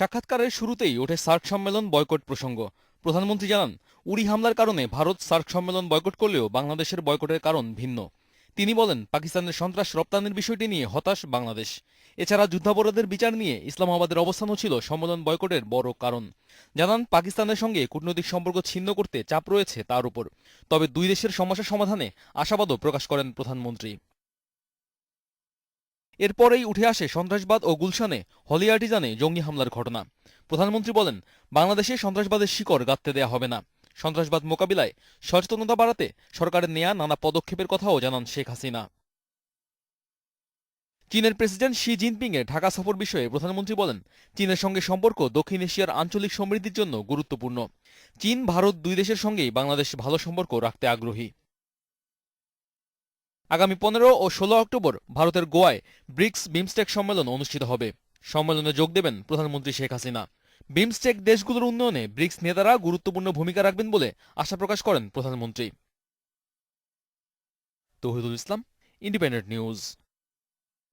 সাক্ষাৎকারের শুরুতেই ওঠে সার্ক সম্মেলন বয়কট প্রসঙ্গ। প্রধানমন্ত্রী জানান উড়ি হামলার কারণে ভারত সার্ক সম্মেলন বয়কট করলেও বাংলাদেশের বয়কটের কারণ ভিন্ন। তিনি বলেন, পাকিস্তানের সন্ত্রাস রপ্তানির বিষয়টি নিয়ে হতাশ বাংলাদেশ। এছাড়া যুদ্ধাপরাধের বিচার নিয়ে ইসলামাবাদের অবস্থানও ছিল সম্মেলন বয়কটের বড় কারণ। জানান, পাকিস্তানের সঙ্গে কূটনৈতিক সম্পর্ক ছিন্ন করতে চাপ রয়েছে তার উপর। তবে দুই দেশের সমস্যা সমাধানে আশাবাদও প্রকাশ করেন প্রধানমন্ত্রী। এরপরেই উঠে আসে সন্ত্রাসবাদ ও গুলশানে হলি আর্টিজানে জঙ্গি হামলার ঘটনা। প্রধানমন্ত্রী বলেন, বাংলাদেশে সন্ত্রাসবাদের শিকড় গাঁথতে দেয়া হবে না। সন্ত্রাসবাদ মোকাবিলায় সচেতনতা বাড়াতে সরকারের নেয়া নানা পদক্ষেপের কথাও জানান শেখ হাসিনা। চীনের প্রেসিডেন্ট শি জিনপিং এর ঢাকা সফর বিষয়ে প্রধানমন্ত্রী বলেন, চীনের সঙ্গে সম্পর্ক দক্ষিণ এশিয়ার আঞ্চলিক সমৃদ্ধির জন্য গুরুত্বপূর্ণ। চীন, ভারত দুই দেশের সঙ্গেই বাংলাদেশ ভালো সম্পর্ক রাখতে আগ্রহী। আগামী পনেরো ও ষোলো অক্টোবর ভারতের গোয়ায় ব্রিক্স বিমস্টেক সম্মেলন অনুষ্ঠিত হবে। সম্মেলনে যোগ দেবেন প্রধানমন্ত্রী শেখ হাসিনা। বিমস্টেক দেশগুলোর উন্নয়নে ব্রিক্স নেতারা গুরুত্বপূর্ণ ভূমিকা রাখবেন বলে আশা প্রকাশ করেন প্রধানমন্ত্রী। Tohidul Islam, independent news.